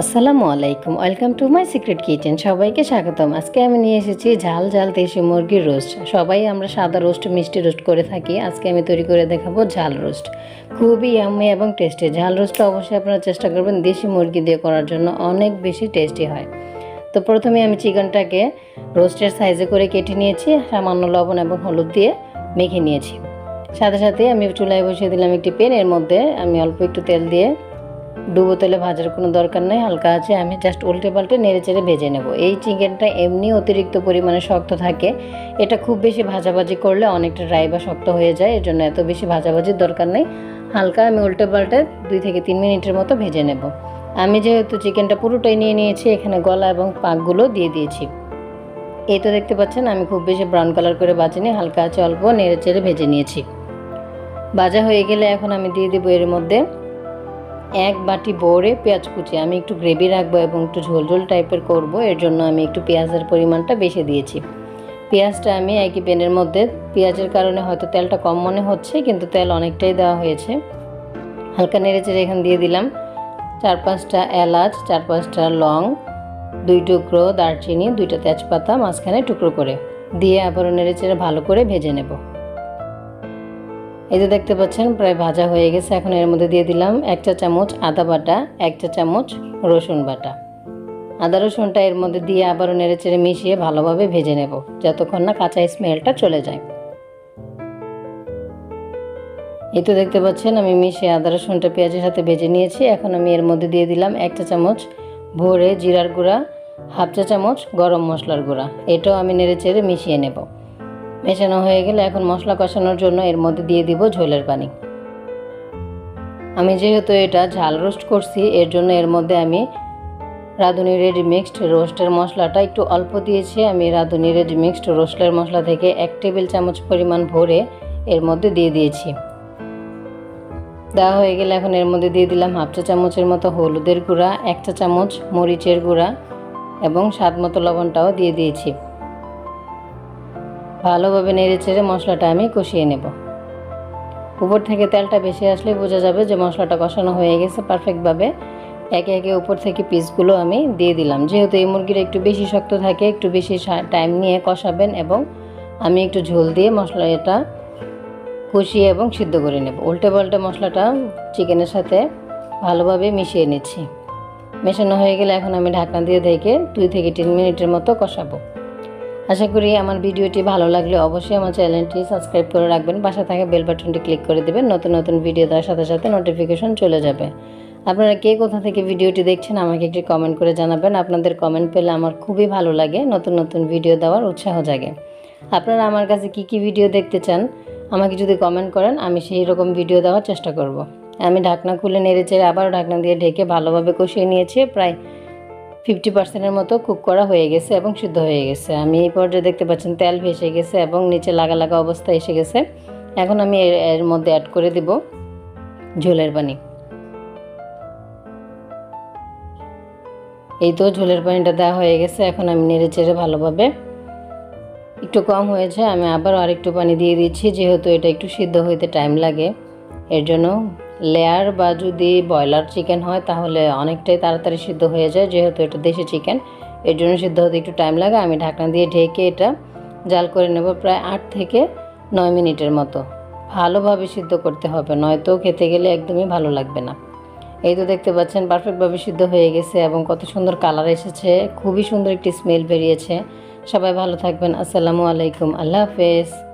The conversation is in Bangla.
আসসালামু আলাইকুম, welcome to my secret kitchen. সবাইকে স্বাগতম। আজকে আমি নিয়ে এসেছি ঝাল ঝাল দেশি মুরগির রোস্ট। সবাই আমরা সাদা রোস্ট, মিষ্টি রোস্ট করে থাকি। আজকে আমি তৈরি করে দেখাবো ঝাল রোস্ট। খুবই ইয়াম্মি এবং টেস্টি ঝাল রোস্টটা অবশ্যই আপনারা চেষ্টা করবেন দেশি মুরগি দিয়ে করার জন্য। অনেক বেশি টেস্টি হয়। তো প্রথমে আমি চিকেনটাকে রোস্টের সাইজে করে কেটে নিয়েছি। সামান্য লবণ এবং হলুদ দিয়ে মেখে নিয়েছি। সাথে সাথে আমি চুলায় বসিয়ে দিলাম একটি পেনের মধ্যে আমি অল্প একটু তেল দিয়ে ডুবো তেলে ভাজার কোনো দরকার নেই, হালকা আছে, আমি জাস্ট উল্টে পাল্টে নেড়ে চেড়ে ভেজে নেব। এই চিকেনটা এমনি অতিরিক্ত পরিমাণে শক্ত থাকে। এটা খুব বেশি ভাজাভাজি করলে অনেকটা ড্রাই বা শক্ত হয়ে যায় এর জন্য এত বেশি ভাজাভাজির দরকার নেই। হালকা আমি উল্টে পাল্টে দুই থেকে তিন মিনিটের মতো ভেজে নেব। আমি যেহেতু চিকেনটা পুরোটাই নিয়ে নিয়েছি, এখানে গলা এবং পাকগুলো দিয়ে দিয়েছি। এই তো দেখতে পাচ্ছেন, আমি খুব বেশি ব্রাউন কালার করে বাজিনি, হালকা আছে, অল্প, নেড়ে চেড়ে ভেজে নিয়েছি। ভাজা হয়ে গেলে এখন আমি দিয়ে দেবো এর মধ্যে এক বাটি বড়ে পেঁয়াজ কুচি। আমি একটু গ্রেভি রাখব এবং একটু ঝোল ঝোল টাইপের করব। এর জন্য আমি একটু পেঁয়াজের পরিমাণটা বেশি দিয়েছি। পেঁয়াজটা আমি একই প্যানের মধ্যে, পেঁয়াজের কারণে হয়তো তেলটা কম মনে হচ্ছে, কিন্তু তেল অনেকটাই দেওয়া হয়েছে। হালকা নেড়ে চেড়ে এখানে দিয়ে দিলাম। চার পাঁচটা এলাচ, চার পাঁচটা লং, দুই টুকরো দারচিনি, দুইটা তেজপাতা, মাঝখানে টুকরো করে। দিয়ে আবারও নেড়ে চেড়ে ভালো করে ভেজে নেব। এই যে দেখতে পাচ্ছেন, প্রায় ভাজা হয়ে গেছে। এখন এর মধ্যে দিয়ে দিলাম এক চা চামচ আদা বাটা, এক চা চামচ রসুন বাটা। আদা রসুনটা এর মধ্যে দিয়ে আবারও নেড়ে চেড়ে মিশিয়ে ভালোভাবে ভেজে নেব, যতক্ষণ না কাঁচা স্মেলটা চলে যায়। এই তো দেখতে পাচ্ছেন, আমি মিশিয়ে আদা রসুনটা পেঁয়াজের সাথে ভেজে নিয়েছি। এখন আমি এর মধ্যে দিয়ে দিলাম এক চা চামচ ভোরে জিরার গুঁড়া, হাফ চা চামচ গরম মশলার গুঁড়া। এটাও আমি নেড়ে চেড়ে মিশিয়ে নেব। মেশানো হয়ে গেলে এখন মশলা কষানোর জন্য এর মধ্যে দিয়ে দিব ঝোলের পানি। আমি যেহেতু এটা ঝাল রোস্ট করছি, এর জন্য এর মধ্যে আমি রাঁধুনি রেডি মিক্সড রোস্টের মশলাটা একটু অল্প দিয়েছি। আমি রাঁধুনি রেডি মিক্সড রোস্টের মশলা থেকে এক টেবিল চামচ পরিমাণ ভরে এর মধ্যে দিয়ে দিয়েছি। দেওয়া হয়ে গেলে এখন এর মধ্যে দিয়ে দিলাম হাফ চা চামচের মতো হলুদের গুঁড়া, এক চা চামচ মরিচের গুঁড়া এবং স্বাদ মতো লবণটাও দিয়ে দিয়েছি। ভালোভাবে নেড়ে চেড়ে মশলাটা আমি কষিয়ে নেব। উপর থেকে তেলটা বেশি আসলে বোঝা যাবে যে মশলাটা কষানো হয়ে গেছে পারফেক্টভাবে। একে একে উপর থেকে পিসগুলো আমি দিয়ে দিলাম। যেহেতু এই মুরগিটা একটু বেশি শক্ত থাকে, একটু বেশি টাইম নিয়ে কষাবেন এবং আমি একটু ঝোল দিয়ে মশলা এটা কষিয়ে এবং সিদ্ধ করে নেব। উল্টে পাল্টে মশলাটা চিকেনের সাথে ভালোভাবে মিশিয়ে নিচ্ছি। মেশানো হয়ে গেলে এখন আমি ঢাকনা দিয়ে দেখে দুই থেকে তিন মিনিটের মতো কষাবো। আশা করি আমার ভিডিওটি ভালো লাগলে অবশ্যই আমার চ্যানেলটি সাবস্ক্রাইব করে রাখবেন। পাশে থাকা বেল বাটনটি ক্লিক করে দেবেন। নতুন নতুন ভিডিও দেওয়ার সাথে সাথে নোটিফিকেশন চলে যাবে। আপনারা কে কোথা থেকে ভিডিওটি দেখছেন আমাকে একটি কমেন্ট করে জানাবেন। আপনাদের কমেন্ট পেলে আমার খুবই ভালো লাগে। নতুন নতুন ভিডিও দেওয়ার উৎসাহ জাগে। আপনারা আমার কাছে কি কি ভিডিও দেখতে চান, আমাকে যদি কমেন্ট করেন, আমি সেই রকম ভিডিও দেওয়ার চেষ্টা করব। আমি ঢাকনা খুলে নেড়ে চেড়ে আবারও ঢাকনা দিয়ে ঢেকে ভালোভাবে কষিয়ে নিয়েছি। প্রায় ফিফটি পার্সেন্টের মতো কুক করা হয়ে গেছে এবং সিদ্ধ হয়ে গেছে। আমি এই পর্যায়ে দেখতে পাচ্ছেন তেল ভেসে গেছে এবং নিচে লাগা লাগা অবস্থা এসে গেছে। এখন আমি এর মধ্যে অ্যাড করে দিব ঝোলের পানি। এই তো ঝোলের পানিটা দেওয়া হয়ে গেছে। এখন আমি নেড়ে চেড়ে ভালোভাবে একটু কম হয়েছে। আমি আবার আরেকটু পানি দিয়ে দিচ্ছি, যেহেতু এটা একটু সিদ্ধ হইতে টাইম লাগে। এর জন্য লেয়ার বা যদি ব্রয়লার চিকেন হয়, তাহলে অনেকটাই তাড়াতাড়ি সিদ্ধ হয়ে যায়, যেহেতু এটা দেশি চিকেন। এর জন্য সিদ্ধ হতে একটু টাইম লাগে। আমি ঢাকনা দিয়ে ঢেকে এটা জাল করে নেব প্রায় আট থেকে নয় মিনিটের মতো। ভালোভাবে সিদ্ধ করতে হবে, নয়তো খেতে গেলে একদমই ভালো লাগবে না। এই তো দেখতে পাচ্ছেন পারফেক্টভাবে সিদ্ধ হয়ে গেছে এবং কত সুন্দর কালার এসেছে। খুবই সুন্দর একটি স্মেল বেরিয়েছে। সবাই ভালো থাকবেন। আসসালামু আলাইকুম। আল্লাহ হাফেজ।